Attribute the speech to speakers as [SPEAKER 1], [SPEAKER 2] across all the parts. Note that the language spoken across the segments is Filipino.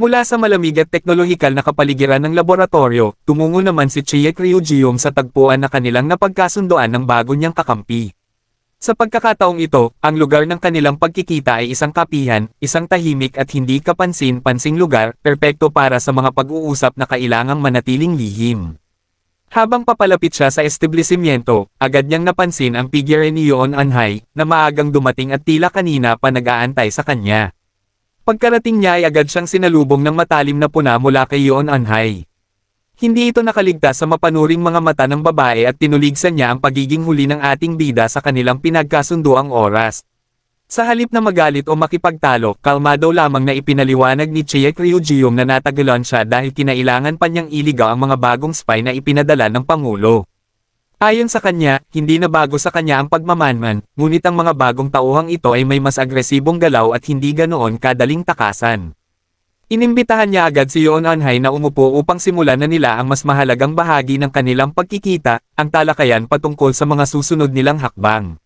[SPEAKER 1] Mula sa malamig at teknolohikal na kapaligiran ng laboratorio, tumungo naman si Chie Ryujium sa tagpuan na kanilang napagkasundoan ng bago niyang kakampi. Sa pagkakataong ito, ang lugar ng kanilang pagkikita ay isang kapihan, isang tahimik at hindi kapansin-pansing lugar, perpekto para sa mga pag-uusap na kailangang manatiling lihim. Habang papalapit siya sa establishmento, agad niyang napansin ang figure ni Yoon Anhai, na maagang dumating at tila kanina pa nag-aantay sa kanya. Pagkarating niya ay agad siyang sinalubong ng matalim na puna mula kay Yoon Anhai. Hindi ito nakaligtas sa mapanuring mga mata ng babae at tinuligsan niya ang pagiging huli ng ating bida sa kanilang pinagkasunduang oras. Sa halip na magalit o makipagtalo, kalmado lamang na ipinaliwanag ni Chie Ryujium na natagalan siya dahil kinailangan pa niyang iligaw ang mga bagong spy na ipinadala ng Pangulo. Ayon sa kanya, hindi na bago sa kanya ang pagmamanman, ngunit ang mga bagong tauhang ito ay may mas agresibong galaw at hindi ganoon kadaling takasan. Inimbitahan niya agad si Yoon Anhai na umupo upang simulan na nila ang mas mahalagang bahagi ng kanilang pagkikita, ang talakayan patungkol sa mga susunod nilang hakbang.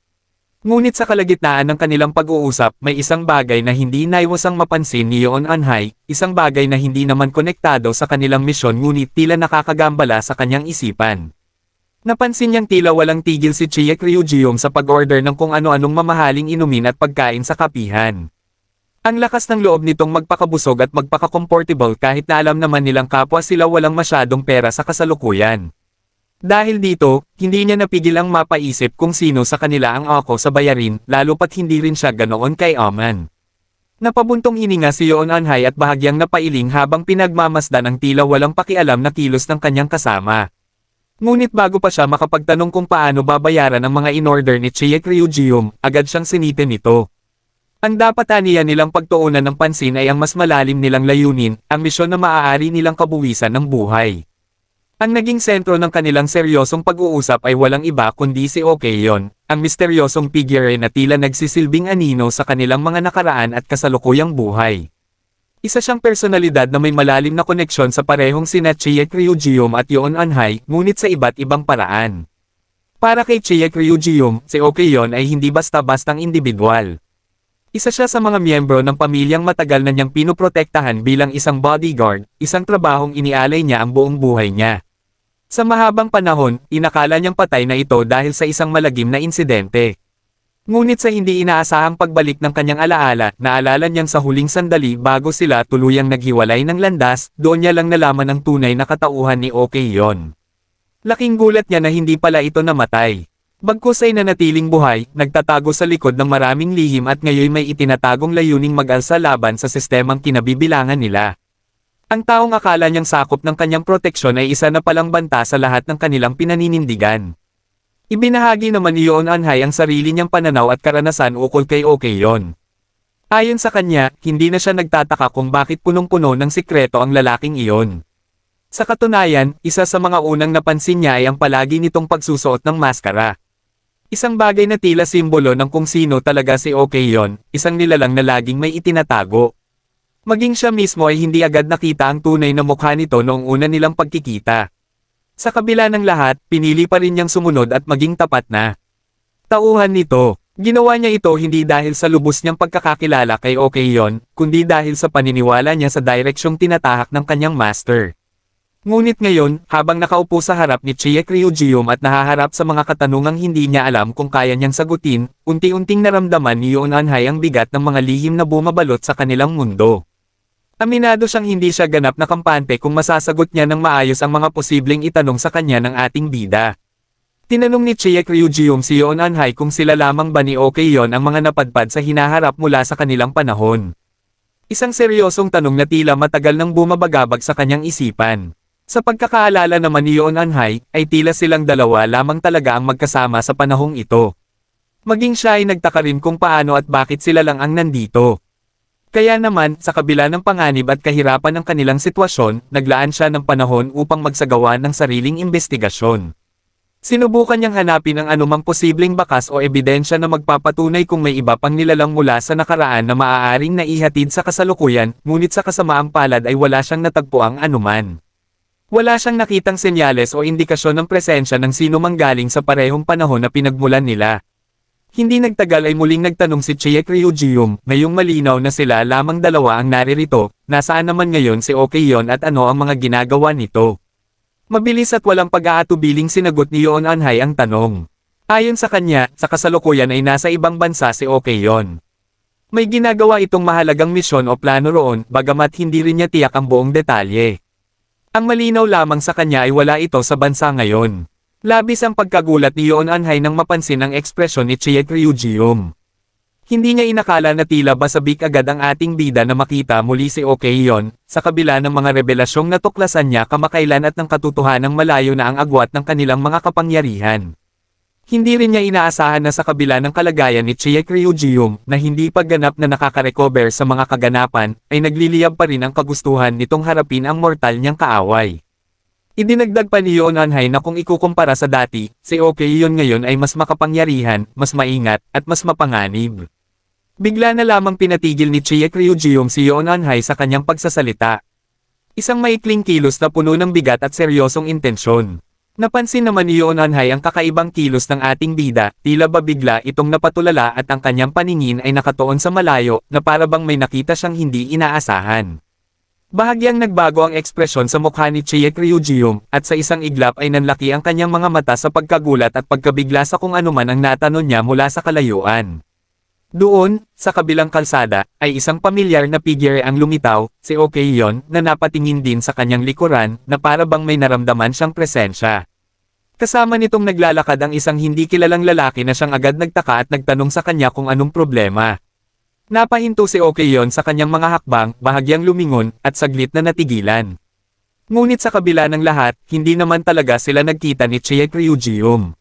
[SPEAKER 1] Ngunit sa kalagitnaan ng kanilang pag-uusap, may isang bagay na hindi naiwasang mapansin ni Yoon Anhai, isang bagay na hindi naman konektado sa kanilang misyon ngunit tila nakakagambala sa kanyang isipan. Napansin niyang tila walang tigil si Chie Ryujium sa pag-order ng kung ano-anong mamahaling inumin at pagkain sa kapihan. Ang lakas ng loob nitong magpakabusog at magpaka-comfortable kahit na alam naman nilang kapwa sila walang masyadong pera sa kasalukuyan. Dahil dito, hindi niya napigil ang mapaisip kung sino sa kanila ang ako sa bayarin, lalo pat hindi rin siya ganoon kay Aman. Napabuntong hininga si Yoon Anhai at bahagyang napailing habang pinagmamasdan ang tila walang pakialam na kilos ng kanyang kasama. Ngunit bago pa siya makapagtanong kung paano babayaran ang mga in-order ni Chie Ryujium, agad siyang sinitin nito. Ang dapat aniya nilang pagtuunan ng pansin ay ang mas malalim nilang layunin, ang misyon na maaari nilang kabuwisan ng buhay. Ang naging sentro ng kanilang seryosong pag-uusap ay walang iba kundi si Okeyon, ang misteryosong figure na tila nagsisilbing anino sa kanilang mga nakaraan at kasalukuyang buhay. Isa siyang personalidad na may malalim na koneksyon sa parehong sina Chie Ryujium at Yoon Anhai, ngunit sa iba't ibang paraan. Para kay Chie Ryujium, si Okeyon ay hindi basta-bastang individual. Isa siya sa mga miyembro ng pamilyang matagal na niyang pinoprotektahan bilang isang bodyguard, isang trabahong inialay niya ang buong buhay niya. Sa mahabang panahon, inakala niyang patay na ito dahil sa isang malagim na insidente. Ngunit sa hindi inaasahang pagbalik ng kanyang alaala, naalala niyang sa huling sandali bago sila tuluyang naghiwalay ng landas, doon niya lang nalaman ang tunay na katauhan ni Okeyon. Laking gulat niya na hindi pala ito namatay. Bagkus ay nanatiling buhay, nagtatago sa likod ng maraming lihim at ngayon may itinatagong layuning mag-alsa laban sa sistemang kinabibilangan nila. Ang taong akala niyang sakop ng kanyang proteksyon ay isa na palang banta sa lahat ng kanilang pinaninindigan. Ibinahagi naman ni Yoon Anhai ang sarili niyang pananaw at karanasan ukol kay Okeyon. Ayon sa kanya, hindi na siya nagtataka kung bakit punong-puno ng sikreto ang lalaking iyon. Sa katunayan, isa sa mga unang napansin niya ay ang palagi nitong pagsusuot ng maskara. Isang bagay na tila simbolo ng kung sino talaga si Okeyon, isang nilalang na laging may itinatago. Maging siya mismo ay hindi agad nakita ang tunay na mukha nito noong una nilang pagkikita. Sa kabila ng lahat, pinili pa rin niyang sumunod at maging tapat na. Tauhan nito, ginawa niya ito hindi dahil sa lubos niyang pagkakakilala kay Okeyon, kundi dahil sa paniniwala niya sa direksyong tinatahak ng kanyang master. Ngunit ngayon, habang nakaupo sa harap ni Chie Ryujium at nahaharap sa mga katanungang hindi niya alam kung kaya niyang sagutin, unti-unting naramdaman ni Yoon Anhai ang bigat ng mga lihim na bumabalot sa kanilang mundo. Aminado siyang hindi siya ganap na kampante kung masasagot niya ng maayos ang mga posibleng itanong sa kanya ng ating bida. Tinanong ni Chie Ryujium si Yoon Anhai kung sila lamang ba ni Okeyon ang mga napadpad sa hinaharap mula sa kanilang panahon. Isang seryosong tanong na tila matagal nang bumabagabag sa kanyang isipan. Sa pagkakaalala naman ni Yoon Anhai, ay tila silang dalawa lamang talaga ang magkasama sa panahong ito. Maging siya ay nagtaka rin kung paano at bakit sila lang ang nandito. Kaya naman, sa kabila ng panganib at kahirapan ng kanilang sitwasyon, naglaan siya ng panahon upang magsagawa ng sariling investigasyon. Sinubukan niyang hanapin ang anumang posibleng bakas o ebidensya na magpapatunay kung may iba pang nilalang mula sa nakaraan na maaaring naihatid sa kasalukuyan, ngunit sa kasamaang palad ay wala siyang natagpuang anuman. Wala siyang nakitang senyales o indikasyon ng presensya ng sino mang galing sa parehong panahon na pinagmulan nila. Hindi nagtagal ay muling nagtanong si Chiek Ryujium, ngayong malinaw na sila lamang dalawa ang naririto, nasaan naman ngayon si Okeyon at ano ang mga ginagawa nito. Mabilis at walang pag-aatubiling sinagot ni Yoon Anhay ang tanong. Ayon sa kanya, sa kasalukuyan ay nasa ibang bansa si Okeyon. May ginagawa itong mahalagang misyon o plano roon, bagamat hindi rin niya tiyak ang buong detalye. Ang malinaw lamang sa kanya ay wala ito sa bansa ngayon. Labis ang pagkagulat ni Yoon Anhay nang mapansin ang ekspresyon ni Chiek Ryujium. Hindi niya inakala na tila basabik agad ang ating bida na makita muli si Okeyon, sa kabila ng mga revelasyong natuklasan niya kamakailan at ng katotohanang malayo na ang agwat ng kanilang mga kapangyarihan. Hindi rin niya inaasahan na sa kabila ng kalagayan ni Chiek Ryujium na hindi pa ganap na nakaka-recover sa mga kaganapan, ay nagliliyab pa rin ang kagustuhan nitong harapin ang mortal niyang kaaway. Idinagdag pa ni Yoon Anhay na kung ikukumpara sa dati, si Okeyon ngayon ay mas makapangyarihan, mas maingat, at mas mapanganib. Bigla na lamang pinatigil ni Chiek Ryujium si Yoon Anhay sa kanyang pagsasalita. Isang maikling kilos na puno ng bigat at seryosong intensyon. Napansin naman ni Yoon Anhay ang kakaibang kilos ng ating bida, tila ba bigla itong napatulala at ang kanyang paningin ay nakatuon sa malayo, na para bang may nakita siyang hindi inaasahan. Bahagyang nagbago ang ekspresyon sa mukha ni Chiek Ryujium, at sa isang iglap ay nanlaki ang kanyang mga mata sa pagkagulat at pagkabigla sa kung ano man ang natanong niya mula sa kalayuan. Doon, sa kabilang kalsada, ay isang pamilyar na figure ang lumitaw, si Okeyon, na napatingin din sa kanyang likuran, na para bang may naramdaman siyang presensya. Kasama nitong naglalakad ang isang hindi kilalang lalaki na siyang agad nagtaka at nagtanong sa kanya kung anong problema. Napahinto si Okeyon sa kanyang mga hakbang, bahagyang lumingon, at saglit na natigilan. Ngunit sa kabila ng lahat, hindi naman talaga sila nagkita ni Chiek Ryujium.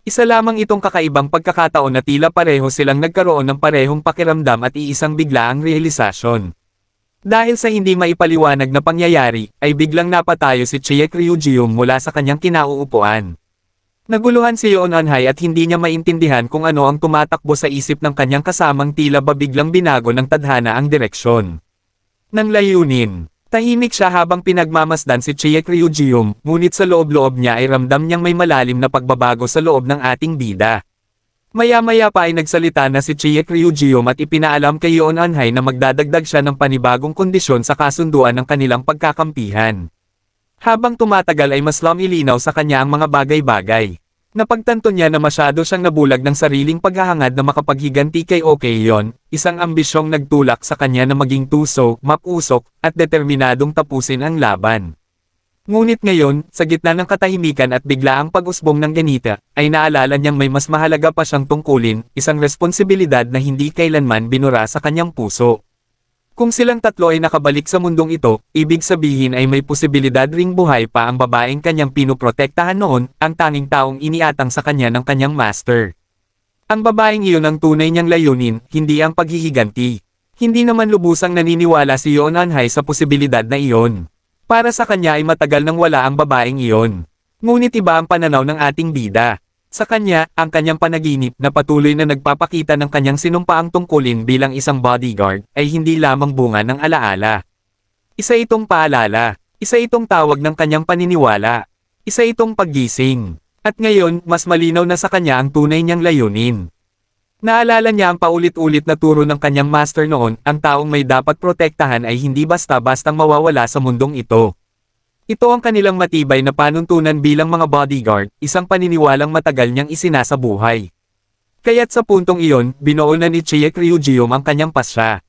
[SPEAKER 1] Isa lamang itong kakaibang pagkakataon na tila pareho silang nagkaroon ng parehong pakiramdam at iisang biglaang realisasyon. Dahil sa hindi maipaliwanag na pangyayari, ay biglang napatayo si Chiek Ryujium mula sa kanyang kinauupuan. Naguluhan si Yoon Anhay at hindi niya maintindihan kung ano ang tumatakbo sa isip ng kanyang kasamang tila ba biglang binago ng tadhana ang direksyon. Nang layunin, tahimik siya habang pinagmamasdan si Chiek Ryujium, ngunit sa loob-loob niya ay ramdam niyang may malalim na pagbabago sa loob ng ating bida. Maya-maya pa ay nagsalita na si Chiek Ryujium at ipinaalam kay Yoon Anhay na magdadagdag siya ng panibagong kondisyon sa kasunduan ng kanilang pagkakampihan. Habang tumatagal ay mas lumilinaw sa kanya ang mga bagay-bagay. Napagtanto niya na masyado siyang nabulag ng sariling paghahangad na makapaghiganti kay Okeyon, isang ambisyong nagtulak sa kanya na maging tuso, mapusok, at determinadong tapusin ang laban. Ngunit ngayon, sa gitna ng katahimikan at biglaang pag-usbong ng ganita, ay naalala niyang may mas mahalaga pa siyang tungkulin, isang responsibilidad na hindi kailanman binura sa kanyang puso. Kung silang tatlo ay nakabalik sa mundong ito, ibig sabihin ay may posibilidad ring buhay pa ang babaeng kanyang pinuprotektahan noon, ang tanging taong iniatang sa kanya ng kanyang master. Ang babaeng iyon ang tunay niyang layunin, hindi ang paghihiganti. Hindi naman lubusang naniniwala si Yoon Anhay sa posibilidad na iyon. Para sa kanya ay matagal nang wala ang babaeng iyon. Ngunit iba ang pananaw ng ating bida. Sa kanya, ang kanyang panaginip na patuloy na nagpapakita ng kanyang sinumpaang tungkulin bilang isang bodyguard ay hindi lamang bunga ng alaala. Isa itong paalala, isa itong tawag ng kanyang paniniwala, isa itong paggising. At ngayon, mas malinaw na sa kanya ang tunay niyang layunin. Naalala niya ang paulit-ulit na turo ng kanyang master noon, ang taong may dapat protektahan ay hindi basta-bastang mawawala sa mundong ito. Ito ang kanilang matibay na panuntunan bilang mga bodyguard, isang paniniwalang matagal niyang isinasabuhay. Kaya't sa puntong iyon, binuo na ni Chiek Ryujium ang kanyang pasya.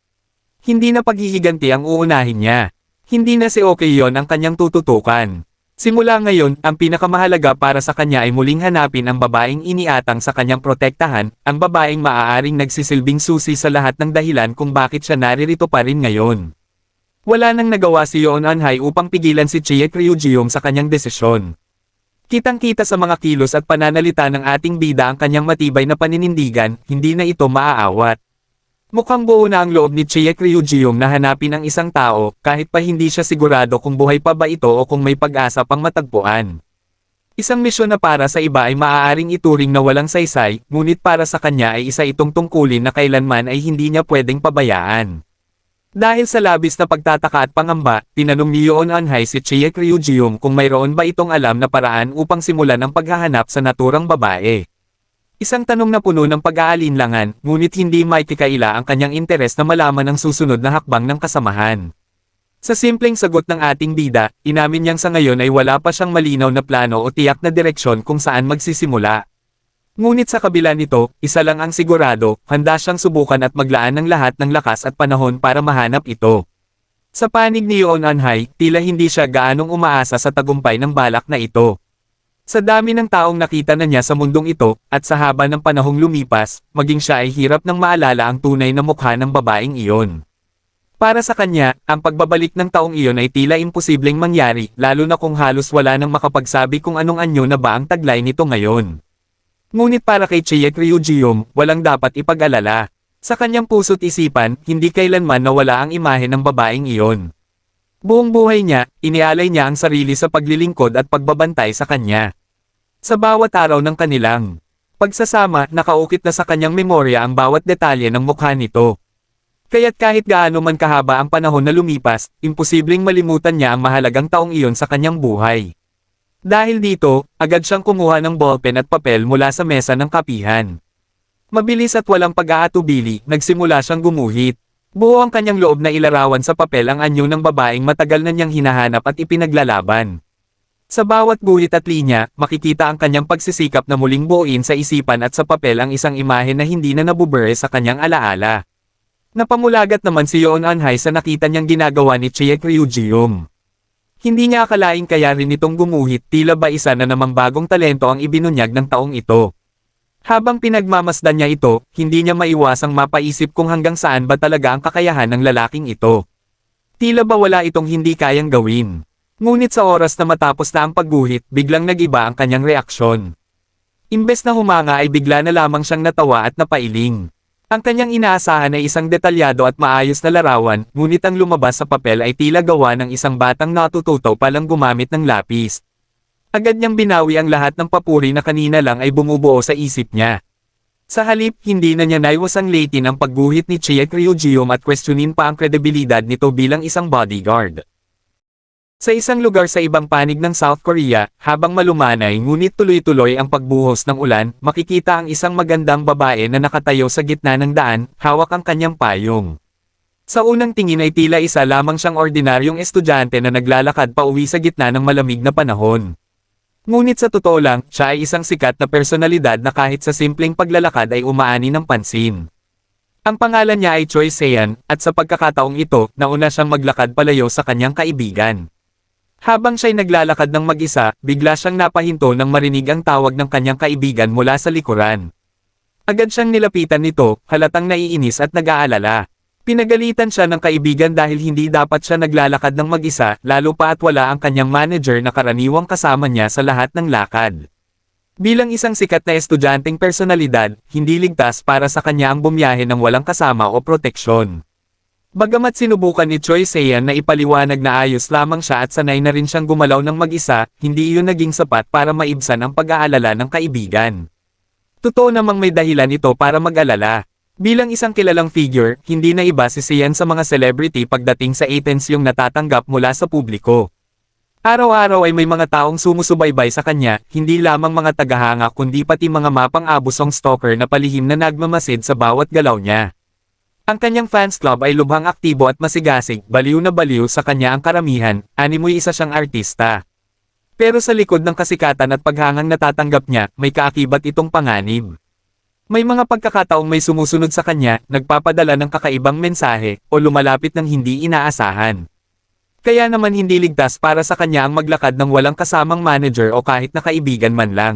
[SPEAKER 1] Hindi na paghihiganti ang uunahin niya. Hindi na si Okeyon ang kanyang tututukan. Simula ngayon, ang pinakamahalaga para sa kanya ay muling hanapin ang babaeng iniatang sa kanyang protektahan, ang babaeng maaaring nagsisilbing susi sa lahat ng dahilan kung bakit siya naririto pa rin ngayon. Wala nang nagawa si Yoon Anhay upang pigilan si Chiek Ryujium sa kanyang desisyon. Kitang-kita sa mga kilos at pananalita ng ating bida ang kanyang matibay na paninindigan, hindi na ito maaawat. Mukhang buo na ang loob ni Chiek Ryujium na hanapin ang isang tao, kahit pa hindi siya sigurado kung buhay pa ba ito o kung may pag-asa pang matagpuan. Isang misyon na para sa iba ay maaaring ituring na walang saysay, ngunit para sa kanya ay isa itong tungkulin na kailanman ay hindi niya pwedeng pabayaan. Dahil sa labis na pagtataka at pangamba, tinanong ni Yoon Anhay si Chiek Ryujium kung mayroon ba itong alam na paraan upang simulan ang paghahanap sa naturang babae. Isang tanong na puno ng pag-aalinlangan, ngunit hindi may kikaila ang kanyang interes na malaman ang susunod na hakbang ng kasamahan. Sa simpleng sagot ng ating bida, inamin niyang sa ngayon ay wala pa siyang malinaw na plano o tiyak na direksyon kung saan magsisimula. Ngunit sa kabila nito, isa lang ang sigurado, handa siyang subukan at maglaan ng lahat ng lakas at panahon para mahanap ito. Sa panig ni Yoon Anhai, tila hindi siya gaanong umaasa sa tagumpay ng balak na ito. Sa dami ng taong nakita na niya sa mundong ito, at sa haba ng panahong lumipas, maging siya ay hirap nang maalala ang tunay na mukha ng babaeng iyon. Para sa kanya, ang pagbabalik ng taong iyon ay tila imposibleng mangyari, lalo na kung halos wala nang makapagsabi kung anong anyo na ba ang taglay nito ngayon. Ngunit para kay Chiek Ryujium, walang dapat ipag-alala. Sa kanyang puso't isipan, hindi kailanman nawala ang imahe ng babaeng iyon. Buong buhay niya, inialay niya ang sarili sa paglilingkod at pagbabantay sa kanya. Sa bawat araw ng kanilang pagsasama, nakaukit na sa kanyang memorya ang bawat detalye ng mukha nito. Kaya't kahit gaano man kahaba ang panahon na lumipas, imposibleng malimutan niya ang mahalagang taong iyon sa kanyang buhay. Dahil dito, agad siyang kumuha ng ballpen at papel mula sa mesa ng kapihan. Mabilis at walang pag-aatubili, nagsimula siyang gumuhit. Buo ang kanyang loob na ilarawan sa papel ang anyo ng babaeng matagal na niyang hinahanap at ipinaglalaban. Sa bawat guhit at linya, makikita ang kanyang pagsisikap na muling buuin sa isipan at sa papel ang isang imahe na hindi na nabubure sa kanyang alaala. Napamulagat naman si Yoon Anhai sa nakita niyang ginagawa ni Chiek Ryujium. Hindi niya akalaing kaya rin itong gumuhit tila ba isa na namang bagong talento ang ibinunyag ng taong ito. Habang pinagmamasdan niya ito, hindi niya maiwasang mapaisip kung hanggang saan ba talaga ang kakayahan ng lalaking ito. Tila ba wala itong hindi kayang gawin. Ngunit sa oras na matapos na ang pagguhit, biglang nagiba ang kanyang reaksyon. Imbes na humanga ay bigla na lamang siyang natawa at napailing. Ang kanyang inaasahan ay isang detalyado at maayos na larawan, ngunit ang lumabas sa papel ay tila gawa ng isang batang natututo palang gumamit ng lapis. Agad niyang binawi ang lahat ng papuri na kanina lang ay bumubuo sa isip niya. Sa halip, hindi na niya naiwasang latin ang pagguhit ni Chiek Ryujium at questionin pa ang kredibilidad nito bilang isang bodyguard. Sa isang lugar sa ibang panig ng South Korea, habang malumanay ngunit tuloy-tuloy ang pagbuhos ng ulan, makikita ang isang magandang babae na nakatayo sa gitna ng daan, hawak ang kanyang payong. Sa unang tingin ay tila isa lamang siyang ordinaryong estudyante na naglalakad pa uwi sa gitna ng malamig na panahon. Ngunit sa totoo lang, siya ay isang sikat na personalidad na kahit sa simpleng paglalakad ay umaani ng pansin. Ang pangalan niya ay Choi Sean, at sa pagkakataong ito, nauna siyang maglakad palayo sa kanyang kaibigan. Habang siya'y naglalakad ng mag-isa, bigla siyang napahinto nang marinig ang tawag ng kanyang kaibigan mula sa likuran. Agad siyang nilapitan nito, halatang naiinis at nag-aalala. Pinagalitan siya ng kaibigan dahil hindi dapat siya naglalakad ng mag-isa, lalo pa at wala ang kanyang manager na karaniwang kasama niya sa lahat ng lakad. Bilang isang sikat na estudyanteng personalidad, hindi ligtas para sa kanya ang bumiyahe ng walang kasama o proteksyon. Bagamat sinubukan ni Choi Sean na ipaliwanag na ayos lamang siya at sanay na rin siyang gumalaw ng mag-isa, hindi iyon naging sapat para maibsan ang pag-aalala ng kaibigan. Totoo namang may dahilan ito para mag-alala. Bilang isang kilalang figure, hindi na iba si Sean sa mga celebrity pagdating sa atensyong natatanggap mula sa publiko. Araw-araw ay may mga taong sumusubaybay sa kanya, hindi lamang mga tagahanga kundi pati mga mapang-abusong stalker na palihim na nagmamasid sa bawat galaw niya. Ang kanyang fans club ay lubhang aktibo at masigasig, baliw na baliw sa kanya ang karamihan, animoy isa siyang artista. Pero sa likod ng kasikatan at paghangang natatanggap niya, may kaakibat itong panganib. May mga pagkakataong may sumusunod sa kanya, nagpapadala ng kakaibang mensahe, o lumalapit ng hindi inaasahan. Kaya naman hindi ligtas para sa kanya ang maglakad ng walang kasamang manager o kahit na kaibigan man lang.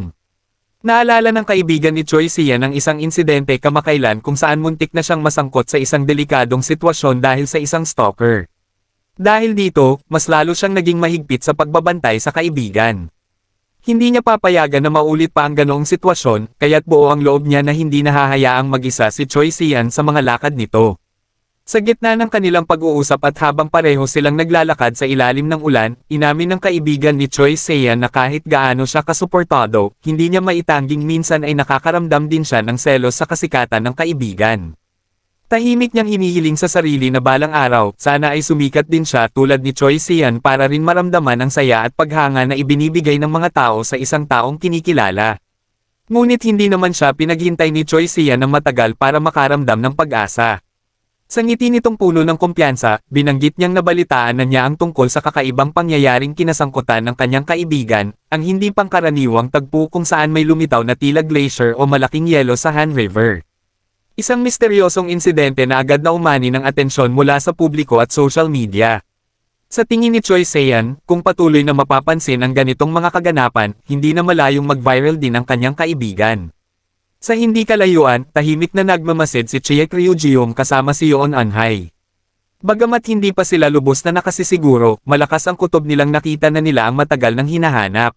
[SPEAKER 1] Naalala ng kaibigan ni Choi Sian ang isang insidente kamakailan kung saan muntik na siyang masangkot sa isang delikadong sitwasyon dahil sa isang stalker. Dahil dito, mas lalo siyang naging mahigpit sa pagbabantay sa kaibigan. Hindi niya papayagan na maulit pa ang ganoong sitwasyon, kaya't buo ang loob niya na hindi nahahayaang mag-isa si Choi Sian sa mga lakad nito. Sa gitna ng kanilang pag-uusap at habang pareho silang naglalakad sa ilalim ng ulan, inamin ng kaibigan ni Choi Sean na kahit gaano siya kasuportado, hindi niya maitangging minsan ay nakakaramdam din siya ng selos sa kasikatan ng kaibigan. Tahimik niyang hinihiling sa sarili na balang araw, sana ay sumikat din siya tulad ni Choi Sean para rin maramdaman ang saya at paghanga na ibinibigay ng mga tao sa isang taong kinikilala. Ngunit hindi naman siya pinaghintay ni Choi Sian ng matagal para makaramdam ng pag-asa. Sa ngiti nitong puno ng kumpiyansa, binanggit niyang nabalitaan na niya ang tungkol sa kakaibang pangyayaring kinasangkutan ng kanyang kaibigan, ang hindi pangkaraniwang tagpo kung saan may lumitaw na tila glacier o malaking yelo sa Han River. Isang misteryosong insidente na agad na umani ng atensyon mula sa publiko at social media. Sa tingin ni Choi Sean, kung patuloy na mapapansin ang ganitong mga kaganapan, hindi na malayong mag-viral din ang kanyang kaibigan. Sa hindi kalayuan, tahimik na nagmamasid si Chiek Ryujium kasama si Yoon Anhai. Bagamat hindi pa sila lubos na nakasisiguro, malakas ang kutob nilang nakita na nila ang matagal ng hinahanap.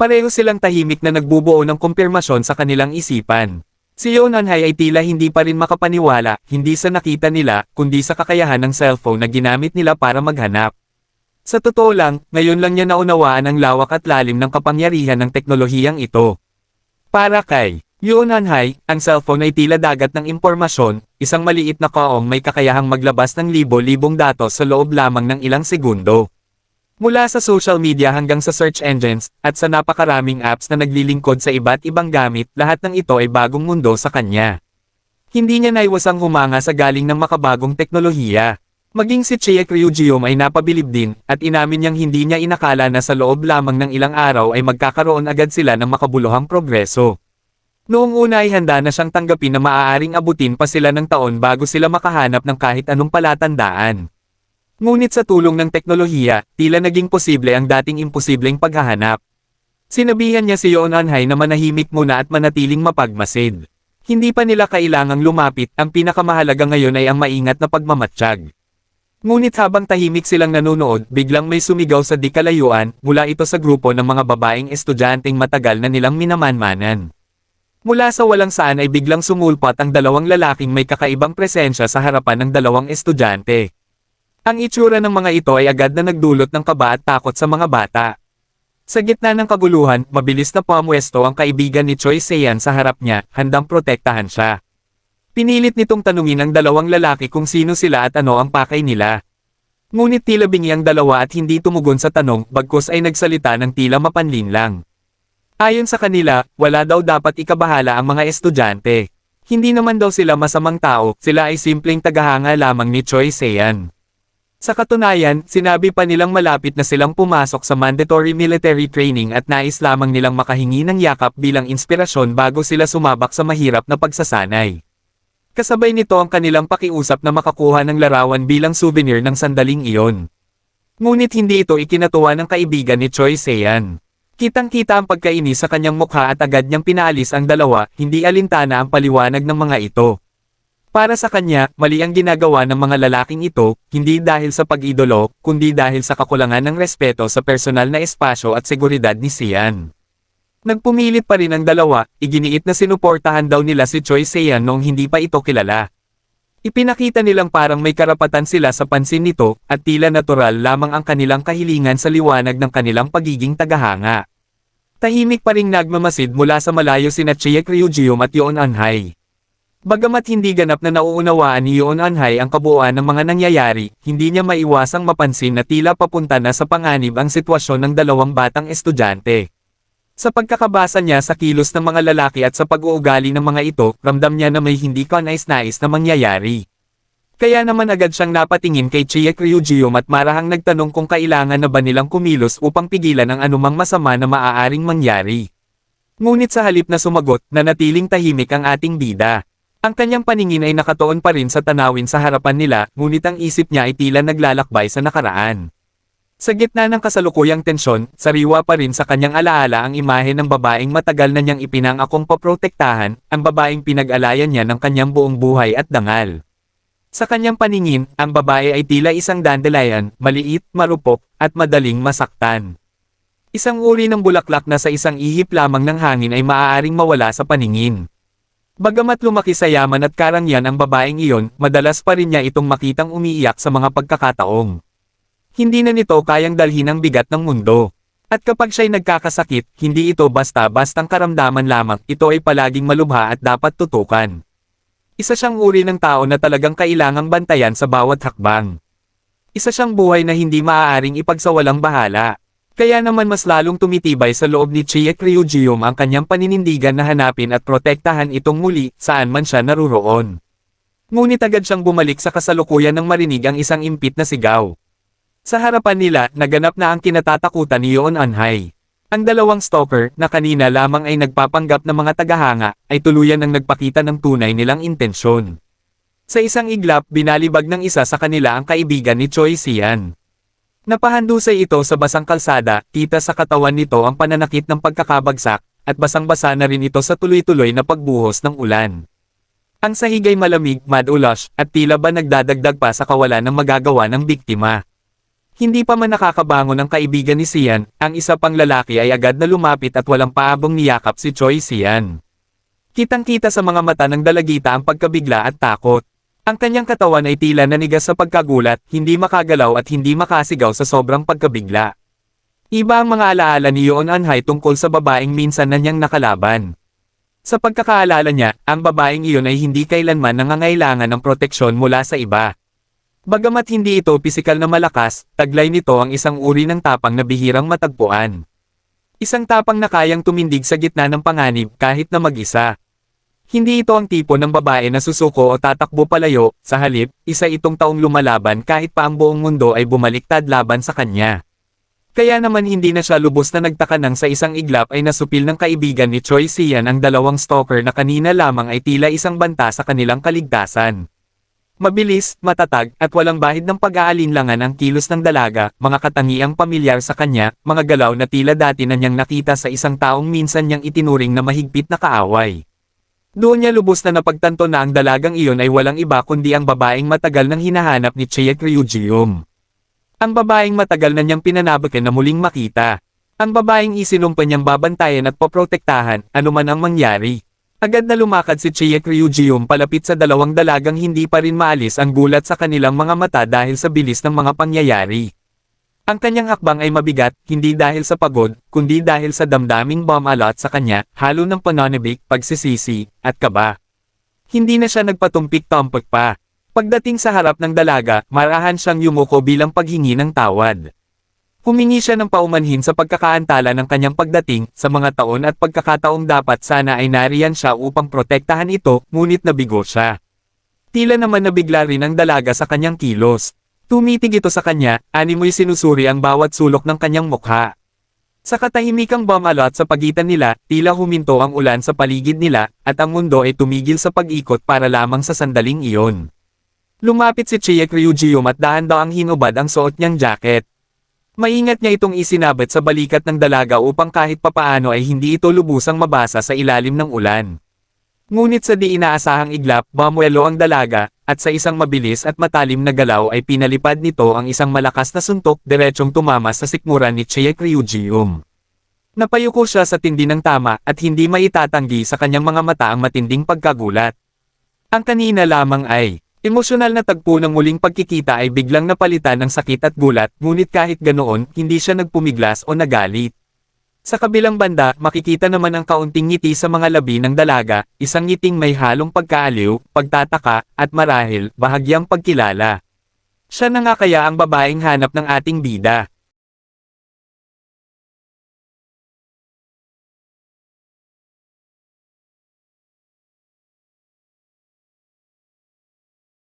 [SPEAKER 1] Pareho silang tahimik na nagbubuo ng kumpirmasyon sa kanilang isipan. Si Yoon Anhai ay tila hindi pa rin makapaniwala, hindi sa nakita nila, kundi sa kakayahan ng cellphone na ginamit nila para maghanap. Sa totoo lang, ngayon lang niya naunawaan ang lawak at lalim ng kapangyarihan ng teknolohiyang ito. Para kay Yoon Anhai, ang cellphone ay tila dagat ng impormasyon, isang maliit na kaong may kakayahang maglabas ng libo-libong datos sa loob lamang ng ilang segundo. Mula sa social media hanggang sa search engines, at sa napakaraming apps na naglilingkod sa iba't ibang gamit, lahat ng ito ay bagong mundo sa kanya. Hindi niya naiwasang humanga sa galing ng makabagong teknolohiya. Maging si Chiek Ryujium ay napabilib din, at inamin niyang hindi niya inakala na sa loob lamang ng ilang araw ay magkakaroon agad sila ng makabuluhang progreso. Noong una ay handa na siyang tanggapin na maaaring abutin pa sila ng taon bago sila makahanap ng kahit anong palatandaan. Ngunit sa tulong ng teknolohiya, tila naging posible ang dating imposibleng paghahanap. Sinabihan niya si Yoon Anhai na manahimik muna at manatiling mapagmasid. Hindi pa nila kailangang lumapit, ang pinakamahalaga ngayon ay ang maingat na pagmamatsyag. Ngunit habang tahimik silang nanonood, biglang may sumigaw sa di kalayuan, mula ito sa grupo ng mga babaeng estudyanteng matagal na nilang minamanmanan. Mula sa walang saan ay biglang sumulpat ang dalawang lalaking may kakaibang presensya sa harapan ng dalawang estudyante. Ang itsura ng mga ito ay agad na nagdulot ng kaba at takot sa mga bata. Sa gitna ng kaguluhan, mabilis na pamwesto ang kaibigan ni Choi Sean sa harap niya, handang protektahan siya. Pinilit nitong tanungin ang dalawang lalaki kung sino sila at ano ang pakay nila. Ngunit tila bingi ang dalawa at hindi tumugon sa tanong, bagkus ay nagsalita ng tila mapanlin lang. Ayon sa kanila, wala daw dapat ikabahala ang mga estudyante. Hindi naman daw sila masamang tao, sila ay simpleng tagahanga lamang ni Choi Sean. Sa katunayan, sinabi pa nilang malapit na silang pumasok sa mandatory military training at nais lamang nilang makahingi ng yakap bilang inspirasyon bago sila sumabak sa mahirap na pagsasanay. Kasabay nito ang kanilang pakiusap na makakuha ng larawan bilang souvenir ng sandaling iyon. Ngunit hindi ito ikinatuwa ng kaibigan ni Choi Sean. Kitang-kita ang pagkainis sa kanyang mukha at agad niyang pinaalis ang dalawa, hindi alintana ang paliwanag ng mga ito. Para sa kanya, mali ang ginagawa ng mga lalaking ito, hindi dahil sa pag-idolo, kundi dahil sa kakulangan ng respeto sa personal na espasyo at seguridad ni Sian. Nagpumilit pa rin ang dalawa, iginiit na sinuportahan daw nila si Choi Sean noong hindi pa ito kilala. Ipinakita nilang parang may karapatan sila sa pansin nito, at tila natural lamang ang kanilang kahilingan sa liwanag ng kanilang pagiging tagahanga. Tahimik pa ring nagmamasid mula sa malayo sina Chiek Ryujium at Yoon Anhai. Bagamat hindi ganap na nauunawaan ni Yoon Anhai ang kabuuan ng mga nangyayari, hindi niya maiwasang mapansin na tila papunta na sa panganib ang sitwasyon ng dalawang batang estudyante. Sa pagkakabasa niya sa kilos ng mga lalaki at sa pag-uugali ng mga ito, ramdam niya na may hindi kanais-nais na mangyayari. Kaya naman agad siyang napatingin kay Chiek Ryujium at marahang nagtanong kung kailangan na ba nilang kumilos upang pigilan ang anumang masama na maaaring mangyari. Ngunit sa halip na sumagot, nanatiling tahimik ang ating bida. Ang kanyang paningin ay nakatuon pa rin sa tanawin sa harapan nila, ngunit ang isip niya ay tila naglalakbay sa nakaraan. Sa gitna ng kasalukuyang tensyon, sariwa pa rin sa kanyang alaala ang imahe ng babaeng matagal na niyang ipinangakong paprotektahan, ang babaeng pinag-alayan niya ng kanyang buong buhay at dangal. Sa kanyang paningin, ang babae ay tila isang dandelion, maliit, marupok, at madaling masaktan. Isang uri ng bulaklak na sa isang ihip lamang ng hangin ay maaaring mawala sa paningin. Bagamat lumaki sa yaman at karangyan ang babaeng iyon, madalas pa rin niya itong makitang umiiyak sa mga pagkakataong. Hindi na nito kayang dalhin ang bigat ng mundo. At kapag siya'y nagkakasakit, hindi ito basta-bastang karamdaman lamang, ito ay palaging malubha at dapat tutukan. Isa siyang uri ng tao na talagang kailangang bantayan sa bawat hakbang. Isa siyang buhay na hindi maaaring ipagsawalang bahala. Kaya naman mas lalong tumitibay sa loob ni Chiek Ryujium ang kanyang paninindigan na hanapin at protektahan itong muli saan man siya naruroon. Ngunit agad siyang bumalik sa kasalukuyan ng marinig ang isang impit na sigaw. Sa harapan nila, naganap na ang kinatatakutan ni Yoon Anhai. Ang dalawang stalker, na kanina lamang ay nagpapanggap ng mga tagahanga, ay tuluyan ng nagpakita ng tunay nilang intensyon. Sa isang iglap, binalibag ng isa sa kanila ang kaibigan ni Choi Sian. Napahandusay ito sa basang kalsada, kita sa katawan nito ang pananakit ng pagkakabagsak, at basang-basa na rin ito sa tuloy-tuloy na pagbuhos ng ulan. Ang sahig ay malamig, mad-ulash, at tila ba nagdadagdag pa sa kawalan ng magagawa ng biktima. Hindi pa man nakakabangon ang kaibigan ni Sian, ang isa pang lalaki ay agad na lumapit at walang paabong niyakap si Choi Sian. Kitang-kita sa mga mata ng dalagita ang pagkabigla at takot. Ang kanyang katawan ay tila nanigas sa pagkagulat, hindi makagalaw at hindi makasigaw sa sobrang pagkabigla. Iba ang mga alaala ni Yoon Anhai tungkol sa babaeng minsan na niyang nakalaban. Sa pagkakaalala niya, ang babaeng iyon ay hindi kailanman nangangailangan ng proteksyon mula sa iba. Bagamat hindi ito pisikal na malakas, taglay nito ang isang uri ng tapang na bihirang matagpuan. Isang tapang na kayang tumindig sa gitna ng panganib kahit na mag-isa. Hindi ito ang tipo ng babae na susuko o tatakbo palayo, sa halip, isa itong taong lumalaban kahit pa ang buong mundo ay bumaliktad laban sa kanya. Kaya naman hindi na siya lubos na nagtaka nang sa isang iglap ay nasupil ng kaibigan ni Choi Sian ang dalawang stalker na kanina lamang ay tila isang banta sa kanilang kaligtasan. Mabilis, matatag, at walang bahid ng pag-aalinlangan ang kilos ng dalaga, mga katangiang pamilyar sa kanya, mga galaw na tila dati na niyang nakita sa isang taong minsan niyang itinuring na mahigpit na kaaway. Doon niya lubos na napagtanto na ang dalagang iyon ay walang iba kundi ang babaeng matagal nang hinahanap ni Chiek Ryujium. Ang babaeng matagal na niyang pinanabakan na muling makita. Ang babaeng isinumpa niyang babantayan at poprotektahan, anuman ang mangyari. Agad na lumakad si Chiek Ryujium palapit sa dalawang dalagang hindi pa rin maalis ang gulat sa kanilang mga mata dahil sa bilis ng mga pangyayari. Ang kanyang hakbang ay mabigat, hindi dahil sa pagod, kundi dahil sa damdaming bomb alot sa kanya, halo ng pananabik, pagsisisi, at kaba. Hindi na siya nagpatumpik-tumpik pa. Pagdating sa harap ng dalaga, marahan siyang yumuko bilang paghingi ng tawad. Humingi siya ng paumanhin sa pagkakaantala ng kanyang pagdating, sa mga taon at pagkakataong dapat sana ay nariyan siya upang protektahan ito, ngunit nabigo siya. Tila naman nabigla rin ang dalaga sa kanyang kilos. Tumitig ito sa kanya, animoy sinusuri ang bawat sulok ng kanyang mukha. Sa katahimikang bumalot sa pagitan nila, tila huminto ang ulan sa paligid nila, at ang mundo ay tumigil sa pag-ikot para lamang sa sandaling iyon. Lumapit si Chiek Ryujium at dahan-daang hinubad ang suot niyang jacket. Maingat niya itong isinabit sa balikat ng dalaga upang kahit papaano ay hindi ito lubusang mabasa sa ilalim ng ulan. Ngunit sa di inaasahang iglap, bamuelo ang dalaga, at sa isang mabilis at matalim na galaw ay pinalipad nito ang isang malakas na suntok diretsong tumama sa sikmura ni Chiek Ryujium. Napayuko siya sa tindi ng tama at hindi maitatanggi sa kanyang mga mata ang matinding pagkagulat. Ang kanina lamang ay, emosyonal na tagpo ng muling pagkikita ay biglang napalitan ng sakit at gulat, ngunit kahit ganoon, hindi siya nagpumiglas o nagalit. Sa kabilang banda, makikita naman ang kaunting ngiti sa mga labi ng dalaga, isang ngiting may halong pagkaaliw, pagtataka, at marahil, bahagyang pagkilala. Siya na nga kaya ang babaeng hanap ng ating bida.